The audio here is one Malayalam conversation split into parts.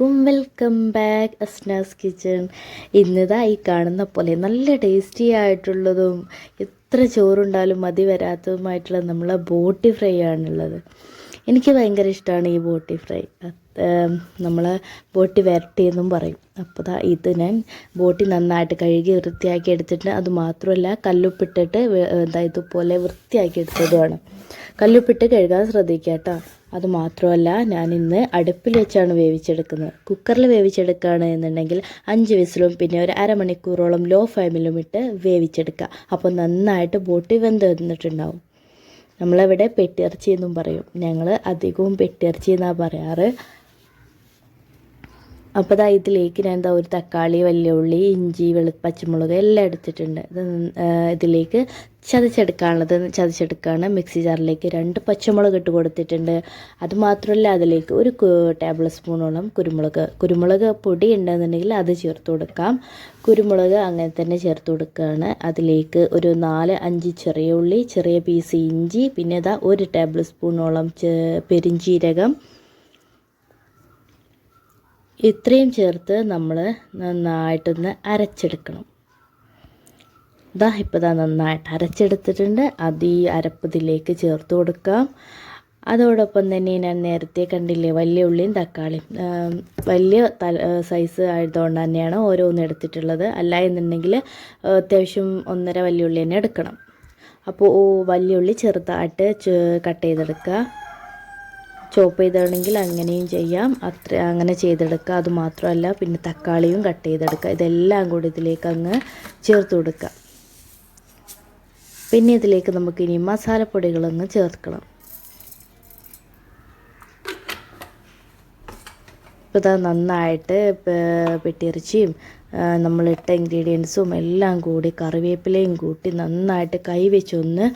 വലൈക്കും വെൽക്കം ബാക്ക് അസ്നാസ് കിച്ചൺ. ഇന്നിതാ ഈ കാണുന്ന പോലെ നല്ല ടേസ്റ്റി ആയിട്ടുള്ളതും എത്ര ചോറുണ്ടാലും മതി വരാത്തതുമായിട്ടുള്ള നമ്മളെ ബോട്ടി ഫ്രൈ ആണുള്ളത്. എനിക്ക് ഭയങ്കര ഇഷ്ടമാണ് ഈ ബോട്ടി ഫ്രൈ. നമ്മൾ ബോട്ടി വരട്ടിയെന്നും പറയും. അപ്പോൾ ദാ ഇത് ഞാൻ ബോട്ടി നന്നായിട്ട് കഴുകി വൃത്തിയാക്കി എടുത്തിട്ട് അത് മാത്രമല്ല കല്ലുപ്പിട്ടിട്ട് എന്താ ഇതുപോലെ വൃത്തിയാക്കി എടുത്തതുമാണ്. കല്ലുപ്പിട്ട് കഴുകാൻ ശ്രദ്ധിക്കുക കേട്ടോ. അത് മാത്രമല്ല ഞാൻ ഇന്ന് അടുപ്പിൽ വെച്ചാണ് വേവിച്ചെടുക്കുന്നത്. കുക്കറിൽ വേവിച്ചെടുക്കുകയാണ് എന്നുണ്ടെങ്കിൽ അഞ്ച് വിസിലും പിന്നെ ഒരു അരമണിക്കൂറോളം ലോ ഫ്ലെയിമിലും ഇട്ട് വേവിച്ചെടുക്കുക. അപ്പോൾ നന്നായിട്ട് ബോട്ടി വെന്ത് വന്നിട്ടുണ്ടാവും. നമ്മളിവിടെ പെട്ടിയിറച്ചി എന്നും പറയും. ഞങ്ങൾ അധികവും പെട്ടിയിറച്ചി എന്നാണ് പറയാറ്? അപ്പോൾ ദാ ഇതിലേക്ക് ഞാൻ എന്താ ഒരു തക്കാളി വല്യുള്ളി ഇഞ്ചി വെളു പച്ചമുളക് എല്ലാം എടുത്തിട്ടുണ്ട്. ഇത് ഇതിലേക്ക് ചതച്ചെടുക്കാനുള്ളത് ചതച്ചെടുക്കാണ്. മിക്സി ജാറിലേക്ക് രണ്ട് പച്ചമുളക് ഇട്ട് കൊടുത്തിട്ടുണ്ട്. അതുമാത്രമല്ല അതിലേക്ക് ഒരു ടേബിൾ സ്പൂണോളം കുരുമുളക്. കുരുമുളക് പൊടി ഉണ്ടെന്നുണ്ടെങ്കിൽ അത് ചേർത്ത് കൊടുക്കാം. കുരുമുളക് അങ്ങനെ തന്നെ ചേർത്ത് കൊടുക്കുകയാണ്. അതിലേക്ക് ഒരു നാല് അഞ്ച് ചെറിയ ഉള്ളി ചെറിയ പീസ് ഇഞ്ചി പിന്നെ ഇതാ ഒരു ടേബിൾ സ്പൂണോളം പെരിഞ്ചീരകം ഇത്രയും ചേർത്ത് നമ്മൾ നന്നായിട്ടൊന്ന് അരച്ചെടുക്കണം. ഇതാ ഇപ്പോൾ ഇതാ നന്നായിട്ട് അരച്ചെടുത്തിട്ടുണ്ട്. അത് ഈ അരപ്പതിലേക്ക് ചേർത്ത് കൊടുക്കാം. അതോടൊപ്പം തന്നെ ഞാൻ നേരത്തെ കണ്ടില്ലേ വലിയ ഉള്ളിയും തക്കാളിയും. വലിയ സൈസ് ആയതുകൊണ്ട് തന്നെയാണ് ഓരോന്ന് എടുത്തിട്ടുള്ളത്. അല്ല എന്നുണ്ടെങ്കിൽ അത്യാവശ്യം ഒന്നര വലിയ ഉള്ളി തന്നെ എടുക്കണം. അപ്പോൾ വലിയ ഉള്ളി ചെറുതായിട്ട് കട്ട് ചെയ്തെടുക്കുക. ചോപ്പ് ചെയ്താണെങ്കിൽ അങ്ങനെയും ചെയ്യാം. അത്ര അങ്ങനെ ചെയ്തെടുക്കുക. അതുമാത്രമല്ല പിന്നെ തക്കാളിയും കട്ട് ചെയ്തെടുക്കുക. ഇതെല്ലാം കൂടി ഇതിലേക്ക് അങ്ങ് ചേർത്ത് കൊടുക്കുക. പിന്നെ ഇതിലേക്ക് നമുക്ക് ഇനി മസാലപ്പൊടികളൊന്ന് ചേർക്കണം. ഇപ്പോൾ ഇതാ നന്നായിട്ട് പെട്ടിയിറച്ചിയും നമ്മളിട്ട ഇൻഗ്രീഡിയൻസും എല്ലാം കൂടി കറിവേപ്പിലയും കൂട്ടി നന്നായിട്ട് കൈ വെച്ചൊന്ന്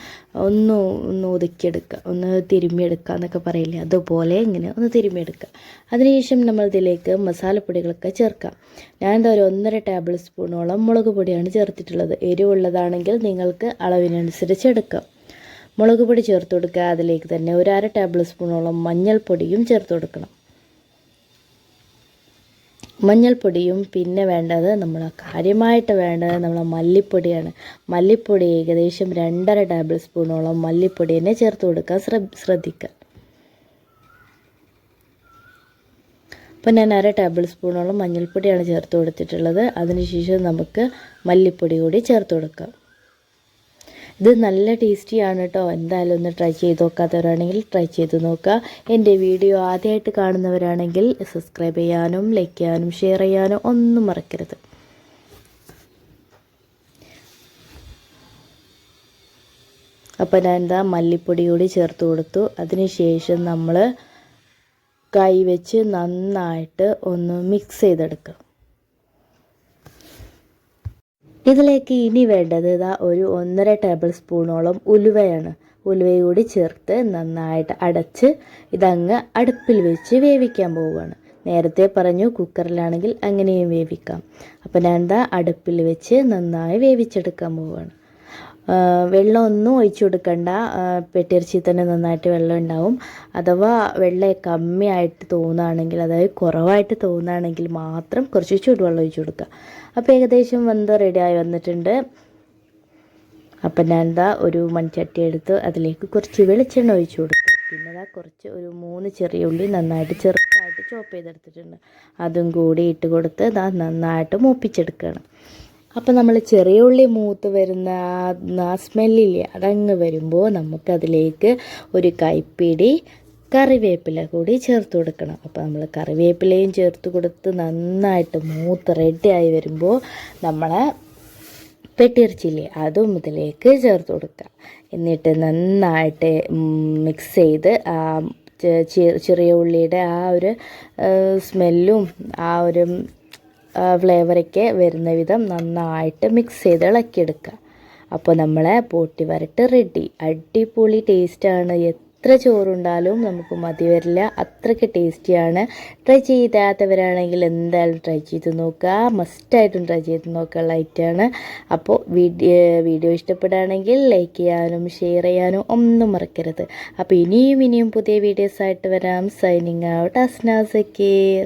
ഒന്ന് ഒന്ന് ഒതുക്കിയെടുക്കുക ഒന്ന് തിരുമ്മിയെടുക്കുക എന്നൊക്കെ പറയില്ലേ? അതുപോലെ ഇങ്ങനെ ഒന്ന് തിരുമ്മിയെടുക്കുക അതിനുശേഷം നമ്മൾ ഇതിലേക്ക് മസാലപ്പൊടികളൊക്കെ ചേർക്കാം. ഞാൻ എന്താ ഒരു ഒന്നര ടേബിൾ സ്പൂണോളം മുളക് പൊടിയാണ് ചേർത്തിട്ടുള്ളത്. എരിവുള്ളതാണെങ്കിൽ നിങ്ങൾക്ക് അളവിനനുസരിച്ച് എടുക്കാം. മുളക് പൊടി ചേർത്ത് കൊടുക്കുക. അതിലേക്ക് തന്നെ ഒരു അര ടേബിൾ സ്പൂണോളം മഞ്ഞൾപ്പൊടിയും ചേർത്ത് കൊടുക്കണം. മഞ്ഞൾപ്പൊടിയും പിന്നെ വേണ്ടത് നമ്മൾ കാര്യമായിട്ട് വേണ്ടത് നമ്മൾ മല്ലിപ്പൊടിയാണ്. മല്ലിപ്പൊടി ഏകദേശം രണ്ടര ടേബിൾ സ്പൂണോളം മല്ലിപ്പൊടി തന്നെ ചേർത്ത് കൊടുക്കാൻ ശ്ര- ശ്രദ്ധിക്കുക. അപ്പോൾ ഞാൻ അര ടേബിൾ സ്പൂണോളം മഞ്ഞൾപ്പൊടിയാണ് ചേർത്ത് കൊടുത്തിട്ടുള്ളത്. അതിനുശേഷം നമുക്ക് മല്ലിപ്പൊടി കൂടി ചേർത്ത് കൊടുക്കാം. ഇത് നല്ല ടേസ്റ്റിയാണ് കേട്ടോ എന്തായാലും ഒന്ന് ട്രൈ ചെയ്ത് നോക്കാത്തവരാണെങ്കിൽ ട്രൈ ചെയ്ത് നോക്കുക. എന്റെ വീഡിയോ ആദ്യമായിട്ട് കാണുന്നവരാണെങ്കിൽ സബ്സ്ക്രൈബ് ചെയ്യാനും ലൈക്ക് ചെയ്യാനും ഷെയർ ചെയ്യാനും ഒന്നും മറക്കരുത്. അപ്പോൾ ഞാൻ എന്താ മല്ലിപ്പൊടി കൂടി ചേർത്ത് കൊടുത്തു. അതിനുശേഷം നമ്മൾ കൈ വെച്ച് നന്നായിട്ട് ഒന്ന് മിക്സ് ചെയ്തെടുക്കുക. ഇതിലേക്ക് ഇനി വേണ്ടത് ഇതാ ഒരു ഒന്നര ടേബിൾ സ്പൂണോളം ഉലുവയാണ്. ഉലുവയും കൂടി ചേർത്ത് നന്നായിട്ട് അടച്ച് ഇതങ്ങ് അടുപ്പിൽ വെച്ച് വേവിക്കാൻ പോവുകയാണ്. നേരത്തെ പറഞ്ഞു കുക്കറിലാണെങ്കിൽ അങ്ങനെയും വേവിക്കാം. അപ്പോൾ ഞാൻ എന്താ അടുപ്പിൽ വെച്ച് നന്നായി വേവിച്ചെടുക്കാൻ പോവുകയാണ്. വെള്ളമൊന്നും ഒഴിച്ചു കൊടുക്കണ്ട. പെട്ടിയിറച്ചി തന്നെ നന്നായിട്ട് വെള്ളം ഉണ്ടാവും. അഥവാ വെള്ളം കമ്മിയായിട്ട് തോന്നുകയാണെങ്കിൽ അതായത് കുറവായിട്ട് തോന്നുകയാണെങ്കിൽ മാത്രം കുറച്ച് ചൂടുവെള്ളം ഒഴിച്ചു കൊടുക്കുക. അപ്പോൾ ഏകദേശം വെന്ത് റെഡിയായി വന്നിട്ടുണ്ട്. അപ്പം ഞാൻ എന്താ ഒരു മൺചട്ടി എടുത്ത് അതിലേക്ക് കുറച്ച് വെളിച്ചെണ്ണ ഒഴിച്ചു കൊടുത്തു. പിന്നെ അതാ കുറച്ച് ഒരു മൂന്ന് ചെറിയ ഉള്ളി നന്നായിട്ട് ചെറുതായിട്ട് ചോപ്പ് ചെയ്തെടുത്തിട്ടുണ്ട്. അതും കൂടി ഇട്ട് കൊടുത്ത് ഇതാ നന്നായിട്ട് മൂപ്പിച്ചെടുക്കുകയാണ്. അപ്പം നമ്മൾ ചെറിയ ഉള്ളി മൂത്ത് വരുന്ന ആ- സ്മെല്ലില്ല അതങ്ങ് വരുമ്പോൾ നമുക്കതിലേക്ക് ഒരു കൈപ്പിടി കറിവേപ്പില കൂടി ചേർത്ത് കൊടുക്കണം. അപ്പോൾ നമ്മൾ കറിവേപ്പിലയും ചേർത്ത് കൊടുത്ത് നന്നായിട്ട് മൂത്ത് റെഡിയായി വരുമ്പോൾ നമ്മളെ പെട്ടിയിറച്ചില്ലേ അതും ഇതിലേക്ക് ചേർത്ത് കൊടുക്കുക എന്നിട്ട് നന്നായിട്ട് മിക്സ് ചെയ്ത് ചെറിയ ഉള്ളിയുടെ ആ ഒരു സ്മെല്ലും ആ ഒരു ഫ്ലേവറൊക്കെ വരുന്ന വിധം നന്നായിട്ട് മിക്സ് ചെയ്ത് ഇളക്കിയെടുക്കുക. അപ്പോൾ നമ്മളെ പോട്ടി വരട്ട് റെഡി അടിപൊളി ടേസ്റ്റാണ് എത്ര ചോറുണ്ടാലും നമുക്ക് മതി വരില്ല. അത്രയ്ക്ക് ടേസ്റ്റിയാണ് ട്രൈ ചെയ്യാത്തവരാണെങ്കിൽ എന്തായാലും ട്രൈ ചെയ്ത് നോക്കുക. മസ്റ്റായിട്ടും ട്രൈ ചെയ്ത് നോക്കാനുള്ള ഐറ്റമാണ് അപ്പോൾ വീഡിയോ വീഡിയോ ഇഷ്ടപ്പെടുകയാണെങ്കിൽ ലൈക്ക് ചെയ്യാനും ഷെയർ ചെയ്യാനും ഒന്നും മറക്കരുത്. അപ്പോൾ ഇനിയും ഇനിയും പുതിയ വീഡിയോസായിട്ട് വരാം. Signing out Asna Zakir